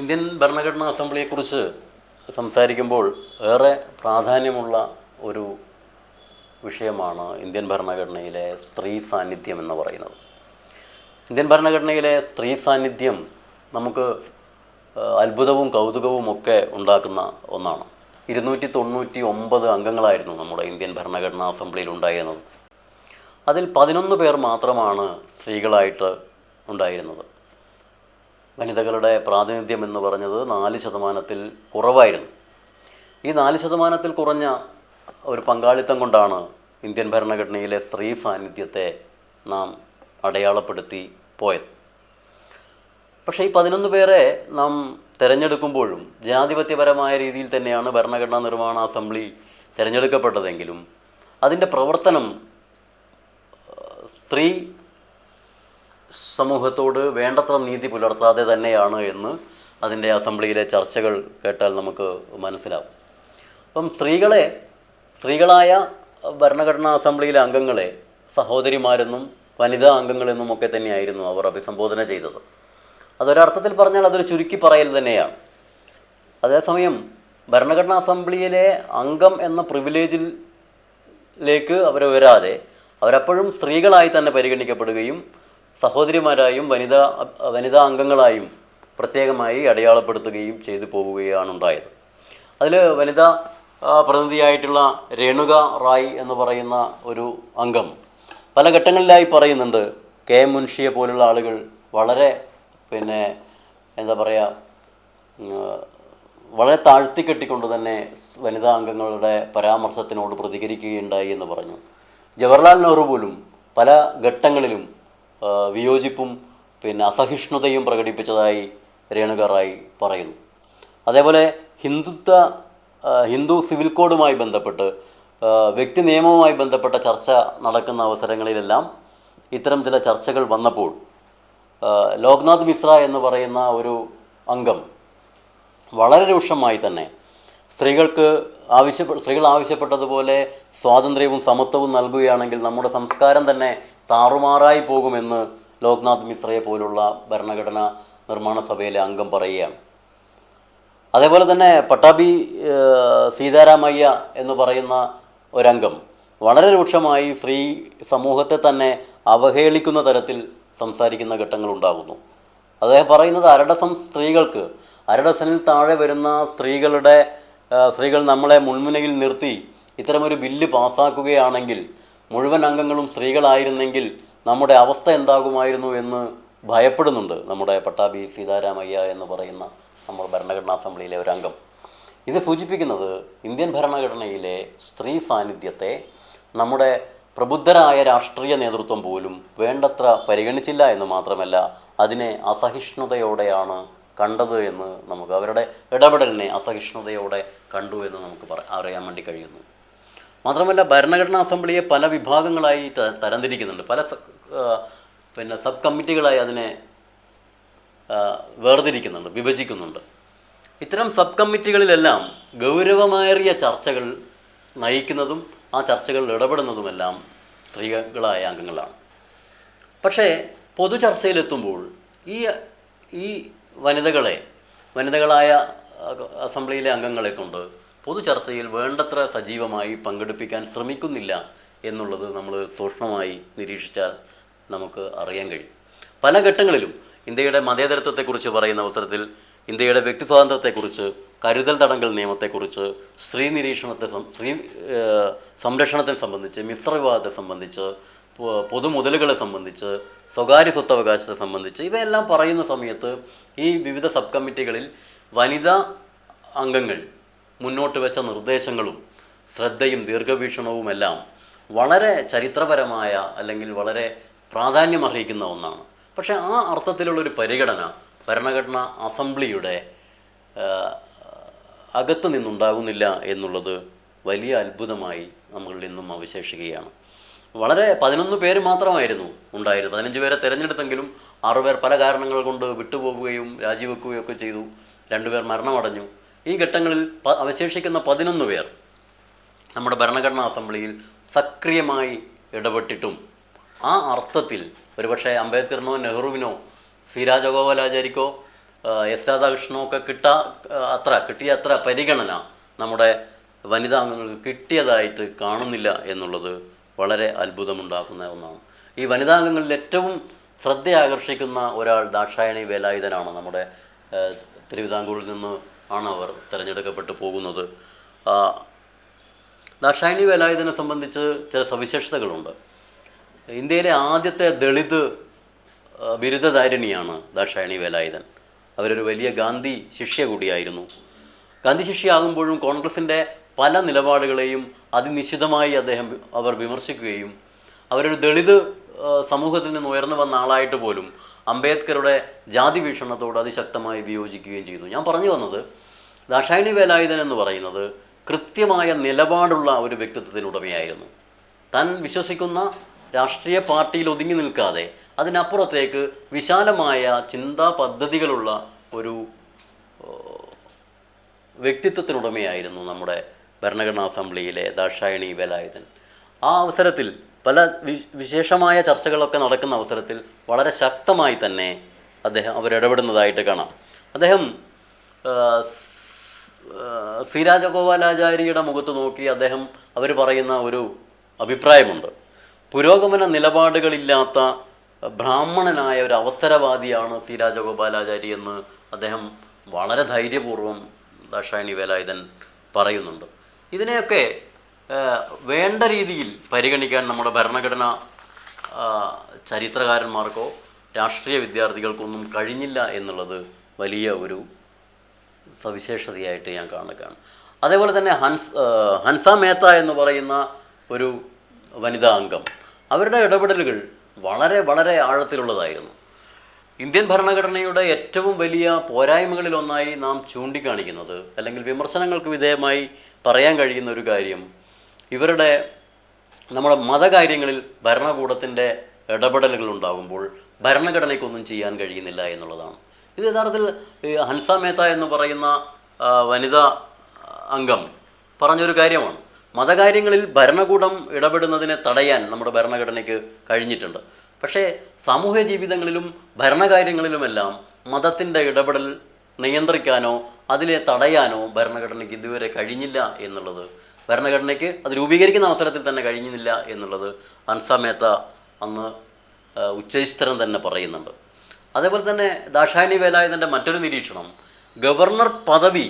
Indian ഭരണഘടനാ അസംബ്ലിയെക്കുറിച്ച് സംസാരിക്കുമ്പോൾ ഏറെ പ്രാധാന്യമുള്ള ഒരു വിഷയമാണ് ഇന്ത്യൻ ഭരണഘടനയിലെ സ്ത്രീ സാന്നിധ്യം എന്ന് പറയുന്നത്. ഇന്ത്യൻ ഭരണഘടനയിലെ സ്ത്രീ സാന്നിധ്യം നമുക്ക് അത്ഭുതവും കൗതുകവും ഒക്കെ ഉണ്ടാക്കുന്ന ഒന്നാണ്. ഇരുന്നൂറ്റി തൊണ്ണൂറ്റി ഒമ്പത് അംഗങ്ങളായിരുന്നു നമ്മുടെ ഇന്ത്യൻ ഭരണഘടനാ അസംബ്ലിയിൽ ഉണ്ടായിരുന്നത്. അതിൽ പതിനൊന്ന് പേർ മാത്രമാണ് സ്ത്രീകളായിട്ട് ഉണ്ടായിരുന്നത്. വനിതകളുടെ പ്രാതിനിധ്യം എന്ന് പറഞ്ഞത് നാല് ശതമാനത്തിൽ കുറവായിരുന്നു. ഈ നാല് ശതമാനത്തിൽ കുറഞ്ഞ ഒരു പങ്കാളിത്തം കൊണ്ടാണ് ഇന്ത്യൻ ഭരണഘടനയിലെ സ്ത്രീ സാന്നിധ്യത്തെ നാം അടയാളപ്പെടുത്തി പോയത്. പക്ഷേ ഈ പതിനൊന്ന് പേരെ നാം തിരഞ്ഞെടുക്കുമ്പോഴും ജനാധിപത്യപരമായ രീതിയിൽ തന്നെയാണ് ഭരണഘടനാ നിർമ്മാണ അസംബ്ലി തിരഞ്ഞെടുക്കപ്പെട്ടതെങ്കിലും അതിന്റെ പ്രവർത്തനം സ്ത്രീ സമൂഹത്തോട് വേണ്ടത്ര നീതി പുലർത്താതെ തന്നെയാണ് എന്ന് അതിന്റെ അസംബ്ലിയിലെ ചർച്ചകൾ കേട്ടാൽ നമുക്ക് മനസ്സിലാവും. അപ്പം സ്ത്രീകളെ സ്ത്രീകളായ ഭരണഘടനാ അസംബ്ലിയിലെ അംഗങ്ങളെ സഹോദരിമാരെന്നും വനിതാ അംഗങ്ങളെന്നും ഒക്കെ തന്നെയായിരുന്നു അവർ അഭിസംബോധന ചെയ്തത്. അതൊരർത്ഥത്തിൽ പറഞ്ഞാൽ അതൊരു ചുരുക്കി പറയൽ തന്നെയാണ്. അതേസമയം ഭരണഘടനാ അസംബ്ലിയിലെ അംഗം എന്ന പ്രിവിലേജിലേക്ക് അവർ വരാതെ അവരപ്പോഴും സ്ത്രീകളായി തന്നെ പരിഗണിക്കപ്പെടുകയും സഹോദരിമാരായും വനിതാ വനിതാ അംഗങ്ങളായും പ്രത്യേകമായി അടയാളപ്പെടുത്തുകയും ചെയ്തു പോവുകയാണ് ഉണ്ടായത് അതിൽ വനിതാ പ്രതിനിധിയായിട്ടുള്ള രേണുക റായ് എന്ന് പറയുന്ന ഒരു അംഗം പല ഘട്ടങ്ങളിലായി പറയുന്നുണ്ട് കെ മുൻഷിയെ പോലുള്ള ആളുകൾ വളരെ പിന്നെ എന്താ പറയുക വളരെ താഴ്ത്തിക്കെട്ടിക്കൊണ്ട് തന്നെ വനിതാ അംഗങ്ങളുടെ പരാമർശത്തിനോട് പ്രതികരിക്കുകയുണ്ടായി എന്ന് പറഞ്ഞു. ജവഹർലാൽ നെഹ്റു പോലും പല ഘട്ടങ്ങളിലും വിയോജിപ്പും പിന്നെ അസഹിഷ്ണുതയും പ്രകടിപ്പിച്ചതായി രേണുക റായ് പറയുന്നു. അതേപോലെ ഹിന്ദുത്വ ഹിന്ദു സിവിൽ കോഡുമായി ബന്ധപ്പെട്ട് വ്യക്തി നിയമവുമായി ബന്ധപ്പെട്ട ചർച്ച നടക്കുന്ന അവസരങ്ങളിലെല്ലാം ഇത്തരം ചില ചർച്ചകൾ വന്നപ്പോൾ ലോക്നാഥ് മിശ്ര എന്ന് പറയുന്ന ഒരു അംഗം വളരെ രൂക്ഷമായി തന്നെ സ്ത്രീകൾക്ക് ആവശ്യപ്പെ സ്ത്രീകൾ ആവശ്യപ്പെട്ടതുപോലെ സ്വാതന്ത്ര്യവും സമത്വവും നൽകുകയാണെങ്കിൽ നമ്മുടെ സംസ്കാരം തന്നെ താറുമാറായി പോകുമെന്ന് ലോക്നാഥ് മിശ്രയെ പോലുള്ള ഭരണഘടനാ നിർമ്മാണ സഭയിലെ അംഗം പറയുകയാണ്. അതേപോലെ തന്നെ പട്ടാഭി സീതാരാമയ്യ എന്ന് പറയുന്ന ഒരംഗം വളരെ രൂക്ഷമായി സ്ത്രീ സമൂഹത്തെ തന്നെ അവഹേളിക്കുന്ന തരത്തിൽ സംസാരിക്കുന്ന ഘട്ടങ്ങളുണ്ടാകുന്നു. അദ്ദേഹം പറയുന്നത് അരടസം സ്ത്രീകൾക്ക് അരടസനിൽ താഴെ വരുന്ന സ്ത്രീകളുടെ സ്ത്രീകൾ നമ്മളെ മുൾമുനയിൽ നിർത്തി ഇത്തരമൊരു ബില്ല് പാസ്സാക്കുകയാണെങ്കിൽ മുഴുവൻ അംഗങ്ങളും സ്ത്രീകളായിരുന്നെങ്കിൽ നമ്മുടെ അവസ്ഥ എന്താകുമായിരുന്നു എന്ന് ഭയപ്പെടുന്നുണ്ട് നമ്മുടെ പട്ടാഭി സീതാരാമയ്യ എന്ന് പറയുന്ന നമ്മൾ ഭരണഘടനാ അസംബ്ലിയിലെ ഒരു അംഗം. ഇത് സൂചിപ്പിക്കുന്നത് ഇന്ത്യൻ ഭരണഘടനയിലെ സ്ത്രീ സാന്നിധ്യത്തെ നമ്മുടെ പ്രബുദ്ധരായ രാഷ്ട്രീയ നേതൃത്വം പോലും വേണ്ടത്ര പരിഗണിച്ചില്ല എന്ന് മാത്രമല്ല അതിനെ അസഹിഷ്ണുതയോടെയാണ് കണ്ടത് എന്ന് നമുക്ക് അവരുടെ ഇടപെടലിനെ അസഹിഷ്ണുതയോടെ കണ്ടു എന്ന് നമുക്ക് പറ അറിയാൻ വേണ്ടി കഴിയുന്നു. മാത്രമല്ല ഭരണഘടനാ അസംബ്ലിയെ പല വിഭാഗങ്ങളായി തരംതിരിക്കുന്നുണ്ട്. പല പിന്നെ സബ് കമ്മിറ്റികളായി അതിനെ വേർതിരിക്കുന്നുണ്ട് വിഭജിക്കുന്നുണ്ട്. ഇത്തരം സബ് കമ്മിറ്റികളിലെല്ലാം ഗൗരവമേറിയ ചർച്ചകൾ നയിക്കുന്നതും ആ ചർച്ചകളിൽ ഇടപെടുന്നതുമെല്ലാം സ്ത്രീകളായ അംഗങ്ങളാണ്. പക്ഷേ പൊതു ചർച്ചയിലെത്തുമ്പോൾ ഈ ഈ വനിതകളെ വനിതകളായ അസംബ്ലിയിലെ അംഗങ്ങളെ കൊണ്ട് പൊതു ചർച്ചയിൽ വേണ്ടത്ര സജീവമായി പങ്കെടുപ്പിക്കാൻ ശ്രമിക്കുന്നില്ല എന്നുള്ളത് നമ്മൾ സൂക്ഷ്മമായി നിരീക്ഷിച്ചാൽ നമുക്ക് അറിയാൻ കഴിയും. പല ഘട്ടങ്ങളിലും ഇന്ത്യയുടെ മതേതരത്വത്തെക്കുറിച്ച് പറയുന്ന അവസരത്തിൽ ഇന്ത്യയുടെ വ്യക്തി സ്വാതന്ത്ര്യത്തെക്കുറിച്ച് കരുതൽ തടങ്കൽ നിയമത്തെക്കുറിച്ച് സ്ത്രീ നിരീക്ഷണത്തെ സ്ത്രീ സംരക്ഷണത്തെ സംബന്ധിച്ച് മിശ്ര വിവാഹത്തെ സംബന്ധിച്ച് പൊതുമുതലുകളെ സംബന്ധിച്ച് സ്വകാര്യ സ്വത്തവകാശത്തെ സംബന്ധിച്ച് ഇവയെല്ലാം പറയുന്ന സമയത്ത് ഈ വിവിധ സബ് കമ്മിറ്റികളിൽ വനിതാ അംഗങ്ങൾ മുന്നോട്ട് വെച്ച നിർദ്ദേശങ്ങളും ശ്രദ്ധയും ദീർഘവീക്ഷണവുമെല്ലാം വളരെ ചരിത്രപരമായ അല്ലെങ്കിൽ വളരെ പ്രാധാന്യം അർഹിക്കുന്ന ഒന്നാണ്. പക്ഷേ ആ അർത്ഥത്തിലുള്ളൊരു പരിഗണന ഭരണഘടനാ അസംബ്ലിയുടെ അകത്ത് നിന്നുണ്ടാകുന്നില്ല എന്നുള്ളത് വലിയ അത്ഭുതമായി നമ്മളിൽ നിന്നും അവശേഷിക്കുകയാണ്. വളരെ പതിനൊന്ന് പേര് മാത്രമായിരുന്നു ഉണ്ടായിരുന്നത്. പതിനഞ്ച് പേരെ തിരഞ്ഞെടുത്തെങ്കിലും ആറുപേർ പല കാരണങ്ങൾ കൊണ്ട് വിട്ടുപോവുകയും രാജിവെക്കുകയും ഒക്കെ ചെയ്തു. രണ്ടുപേർ മരണമടഞ്ഞു. ഈ ഘട്ടങ്ങളിൽ അവശേഷിക്കുന്ന പതിനൊന്ന് പേർ നമ്മുടെ ഭരണഘടനാ അസംബ്ലിയിൽ സക്രിയമായി ഇടപെട്ടിട്ടും ആ അർത്ഥത്തിൽ ഒരുപക്ഷെ അംബേദ്കറിനോ നെഹ്റുവിനോ സി രാജഗോപാലാചാരിക്കോ എസ് രാധാകൃഷ്ണനൊക്കെ കിട്ടാ കിട്ട അത്ര കിട്ടിയ അത്ര പരിഗണന നമ്മുടെ വനിതാ അംഗങ്ങൾക്ക് കിട്ടിയതായിട്ട് കാണുന്നില്ല എന്നുള്ളത് വളരെ അത്ഭുതമുണ്ടാക്കുന്ന ഒന്നാണ്. ഈ വനിതാ അംഗങ്ങളിൽ ഏറ്റവും ശ്രദ്ധയാകർഷിക്കുന്ന ഒരാൾ ദാക്ഷായണി വേലായുധനാണ് നമ്മുടെ തിരുവിതാംകൂറിൽ നിന്ന് ആണ് അവർ തിരഞ്ഞെടുക്കപ്പെട്ടു പോകുന്നത്. ദാക്ഷായണി വേലായുധനെ സംബന്ധിച്ച് ചില സവിശേഷതകളുണ്ട്. ഇന്ത്യയിലെ ആദ്യത്തെ ദളിത് ബിരുദധാരിണിയാണ് ദാക്ഷായണി വേലായുധൻ. അവരൊരു വലിയ ഗാന്ധി ശിഷ്യ കൂടിയായിരുന്നു. ഗാന്ധി ശിഷ്യയാകുമ്പോഴും കോൺഗ്രസിന്റെ പല നിലപാടുകളെയും അതിനിശ്ചിതമായി അദ്ദേഹം അവർ വിമർശിക്കുകയും അവരൊരു ദളിത് സമൂഹത്തിൽ നിന്ന് ഉയർന്നു വന്ന ആളായിട്ട് പോലും അംബേദ്കറുടെ ജാതി വീക്ഷണത്തോട് അതിശക്തമായി വിയോജിക്കുകയും ചെയ്തു. ഞാൻ പറഞ്ഞു വന്നത് ദാക്ഷായണി വേലായുധൻ എന്ന് പറയുന്നത് കൃത്യമായ നിലപാടുള്ള ഒരു വ്യക്തിത്വത്തിനുടമയായിരുന്നു. താൻ വിശ്വസിക്കുന്ന രാഷ്ട്രീയ പാർട്ടിയിൽ ഒതുങ്ങി നിൽക്കാതെ അതിനപ്പുറത്തേക്ക് വിശാലമായ ചിന്താ പദ്ധതികളുള്ള ഒരു വ്യക്തിത്വത്തിനുടമയായിരുന്നു നമ്മുടെ ഭരണഘടനാ അസംബ്ലിയിലെ ദാക്ഷായണി വേലായുധൻ. ആ അവസരത്തിൽ പല വിശേഷമായ ചർച്ചകളൊക്കെ നടക്കുന്ന അവസരത്തിൽ വളരെ ശക്തമായി തന്നെ അദ്ദേഹം അവരിടപെടുന്നതായിട്ട് കാണാം. അദ്ദേഹം ശ്രീരാജഗോപാലാചാര്യയുടെ മുഖത്ത് നോക്കി അദ്ദേഹം അവർ പറയുന്ന ഒരു അഭിപ്രായമുണ്ട്. പുരോഗമന നിലപാടുകളില്ലാത്ത ബ്രാഹ്മണനായ ഒരു അവസരവാദിയാണ് സി രാജഗോപാലാചാരി എന്ന് അദ്ദേഹം വളരെ ധൈര്യപൂർവം ദാക്ഷായണി വേലായുധൻ പറയുന്നുണ്ട്. ഇതിനെയൊക്കെ വേണ്ട രീതിയിൽ പരിഗണിക്കാൻ നമ്മുടെ ഭരണഘടന ചരിത്രകാരന്മാർക്കോ രാഷ്ട്രീയ വിദ്യാർത്ഥികൾക്കൊന്നും കഴിഞ്ഞില്ല എന്നുള്ളത് വലിയ ഒരു സവിശേഷതയായിട്ട് ഞാൻ കാണുകയാണ്. അതേപോലെ തന്നെ ഹൻസ് ഹൻസ മേത്ത എന്ന് പറയുന്ന ഒരു വനിതാ അംഗം. അവരുടെ ഇടപെടലുകൾ വളരെ വളരെ ആഴത്തിലുള്ളതായിരുന്നു. ഇന്ത്യൻ ഭരണഘടനയുടെ ഏറ്റവും വലിയ പോരായ്മകളിലൊന്നായി നാം ചൂണ്ടിക്കാണിക്കുന്നത് അല്ലെങ്കിൽ വിമർശനങ്ങൾക്ക് വിധേയമായി പറയാൻ കഴിയുന്ന ഒരു കാര്യം ഇവരുടെ നമ്മുടെ മതകാര്യങ്ങളിൽ ഭരണകൂടത്തിന്റെ ഇടപെടലുകൾ ഉണ്ടാകുമ്പോൾ ഭരണഘടനയ്ക്കൊന്നും ചെയ്യാൻ കഴിയുന്നില്ല എന്നുള്ളതാണ്. ഇത് യഥാർത്ഥത്തിൽ ഹൻസ മേത്ത എന്ന് പറയുന്ന വനിതാ അംഗം പറഞ്ഞൊരു കാര്യമാണ്. മതകാര്യങ്ങളിൽ ഭരണകൂടം ഇടപെടുന്നതിനെ തടയാൻ നമ്മുടെ ഭരണഘടനയ്ക്ക് കഴിഞ്ഞിട്ടുണ്ട്. പക്ഷേ സാമൂഹ്യ ജീവിതങ്ങളിലും ഭരണകാര്യങ്ങളിലുമെല്ലാം മതത്തിന്റെ ഇടപെടൽ നിയന്ത്രിക്കാനോ അതിനെ തടയാനോ ഭരണഘടനയ്ക്ക് ഇതുവരെ കഴിഞ്ഞില്ല എന്നുള്ളത് ഭരണഘടനയ്ക്ക് അത് രൂപീകരിക്കുന്ന അവസരത്തിൽ തന്നെ കഴിഞ്ഞില്ല എന്നുള്ളത് ഹൻസ മേത്ത അന്ന് ഉച്ചൈസ്തരം തന്നെ പറയുന്നുണ്ട്. അതേപോലെ തന്നെ ദാക്ഷായണി വേലായുധന്റെ മറ്റൊരു നിരീക്ഷണം ഗവർണർ പദവി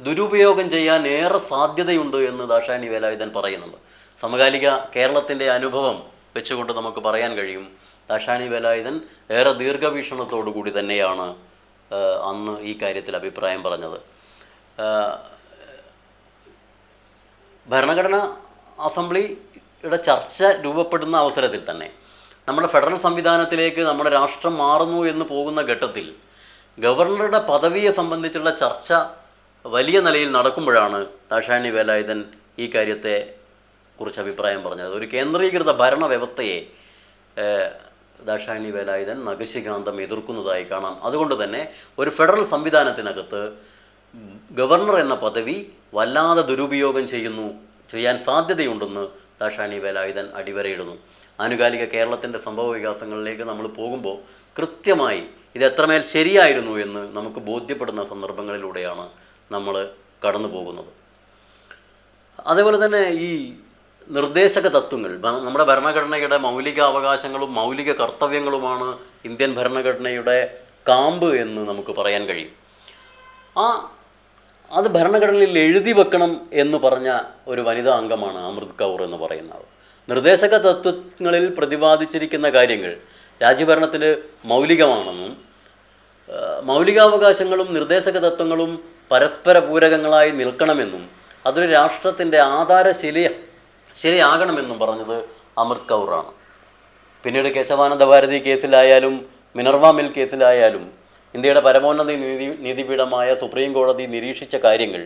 ദുരുപയോഗം ചെയ്യാൻ ഏറെ സാധ്യതയുണ്ട് എന്ന് ദാക്ഷായണി വേലായുധൻ പറയുന്നുണ്ട്. സമകാലിക കേരളത്തിന്റെ അനുഭവം വെച്ചുകൊണ്ട് നമുക്ക് പറയാൻ കഴിയും ദാക്ഷായണി വേലായുധൻ ഏറെ ദീർഘവീക്ഷണത്തോടു കൂടി തന്നെയാണ് അന്ന് ഈ കാര്യത്തിൽ അഭിപ്രായം പറഞ്ഞത്. ഭരണഘടന അസംബ്ലിയുടെ ചർച്ച രൂപപ്പെടുന്ന അവസരത്തിൽ തന്നെ നമ്മുടെ ഫെഡറൽ സംവിധാനത്തിലേക്ക് നമ്മുടെ രാഷ്ട്രം മാറുന്നു എന്ന് പോകുന്ന ഘട്ടത്തിൽ ഗവർണറുടെ പദവിയെ സംബന്ധിച്ചുള്ള ചർച്ച വലിയ നിലയിൽ നടക്കുമ്പോഴാണ് ദാഷാണി വേലായുധൻ ഈ കാര്യത്തെ കുറിച്ച് അഭിപ്രായം പറഞ്ഞത്. ഒരു കേന്ദ്രീകൃത ഭരണ വ്യവസ്ഥയെ ദാക്ഷായണി വേലായുധൻ നഖശികാന്തം എതിർക്കുന്നതായി കാണാം. അതുകൊണ്ട് തന്നെ ഒരു ഫെഡറൽ സംവിധാനത്തിനകത്ത് ഗവർണർ എന്ന പദവി വല്ലാതെ ദുരുപയോഗം ചെയ്യുന്നു ചെയ്യാൻ സാധ്യതയുണ്ടെന്ന് ദാഷാണി വേലായുധൻ അടിവരയിടുന്നു. ആനുകാലിക കേരളത്തിന്റെ സംഭവ വികാസങ്ങളിലേക്ക് നമ്മൾ പോകുമ്പോൾ കൃത്യമായി ഇത് എത്രമേൽ ശരിയായിരുന്നു എന്ന് നമുക്ക് ബോധ്യപ്പെടുന്ന സന്ദർഭങ്ങളിലൂടെയാണ് നമ്മൾ കടന്നു പോകുന്നത്. അതേപോലെ തന്നെ ഈ നിർദ്ദേശക തത്വങ്ങൾ നമ്മുടെ ഭരണഘടനയുടെ മൗലിക അവകാശങ്ങളും മൗലിക കർത്തവ്യങ്ങളുമാണ് ഇന്ത്യൻ ഭരണഘടനയുടെ കാമ്പ് എന്ന് നമുക്ക് പറയാൻ കഴിയും. ആ അത് ഭരണഘടനയിൽ എഴുതി വെക്കണം എന്ന് പറഞ്ഞ ഒരു വനിതാ അംഗമാണ് അമൃത് കൗർ എന്ന് പറയുന്നത്. നിർദ്ദേശക തത്വങ്ങളിൽ പ്രതിപാദിച്ചിരിക്കുന്ന കാര്യങ്ങൾ രാജ്യഭരണത്തിൽ മൗലികമാണെന്നും മൗലികാവകാശങ്ങളും നിർദ്ദേശക തത്വങ്ങളും പരസ്പര പൂരകങ്ങളായി നിൽക്കണമെന്നും അതൊരു രാഷ്ട്രത്തിന്റെ ആധാരശില ശരിയാകണമെന്നും പറഞ്ഞത് അമൃത് കൗറാണ്. പിന്നീട് കേശവാനന്ദ ഭാരതി കേസിലായാലും മിനർവ മിൽ കേസിലായാലും ഇന്ത്യയുടെ പരമോന്നത നീതി നീതിപീഠമായ സുപ്രീം കോടതി നിരീക്ഷിച്ച കാര്യങ്ങൾ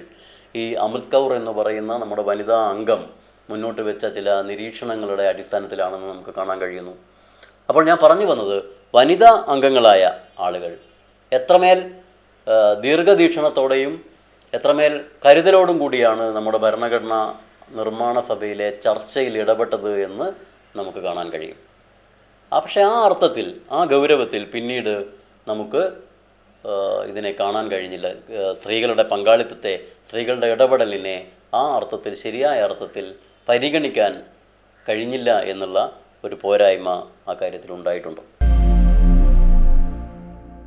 ഈ അമൃത് കൗർ എന്ന് പറയുന്ന നമ്മുടെ വനിതാ അംഗം മുന്നോട്ട് വെച്ച ചില നിരീക്ഷണങ്ങളുടെ അടിസ്ഥാനത്തിലാണെന്ന് നമുക്ക് കാണാൻ കഴിയുന്നു. അപ്പോൾ ഞാൻ പറഞ്ഞു വന്നത് വനിതാ അംഗങ്ങളായ ആളുകൾ എത്രമേൽ ദീർഘദീക്ഷണത്തോടെയും എത്രമേൽ കരുതലോടും കൂടിയാണ് നമ്മുടെ ഭരണഘടന നിർമ്മാണ സഭയിലെ ചർച്ചയിൽ ഇടപെട്ടത് എന്ന് നമുക്ക് കാണാൻ കഴിയും. പക്ഷേ ആ അർത്ഥത്തിൽ ആ ഗൗരവത്തിൽ പിന്നീട് നമുക്ക് ഇതിനെ കാണാൻ കഴിഞ്ഞില്ല. സ്ത്രീകളുടെ പങ്കാളിത്തത്തെ സ്ത്രീകളുടെ ഇടപെടലിനെ ആ അർത്ഥത്തിൽ ശരിയായ അർത്ഥത്തിൽ പരിഗണിക്കാൻ കഴിഞ്ഞില്ല എന്നുള്ള ഒരു പോരായ്മ ആ കാര്യത്തിൽ ഉണ്ടായിട്ടുണ്ട്.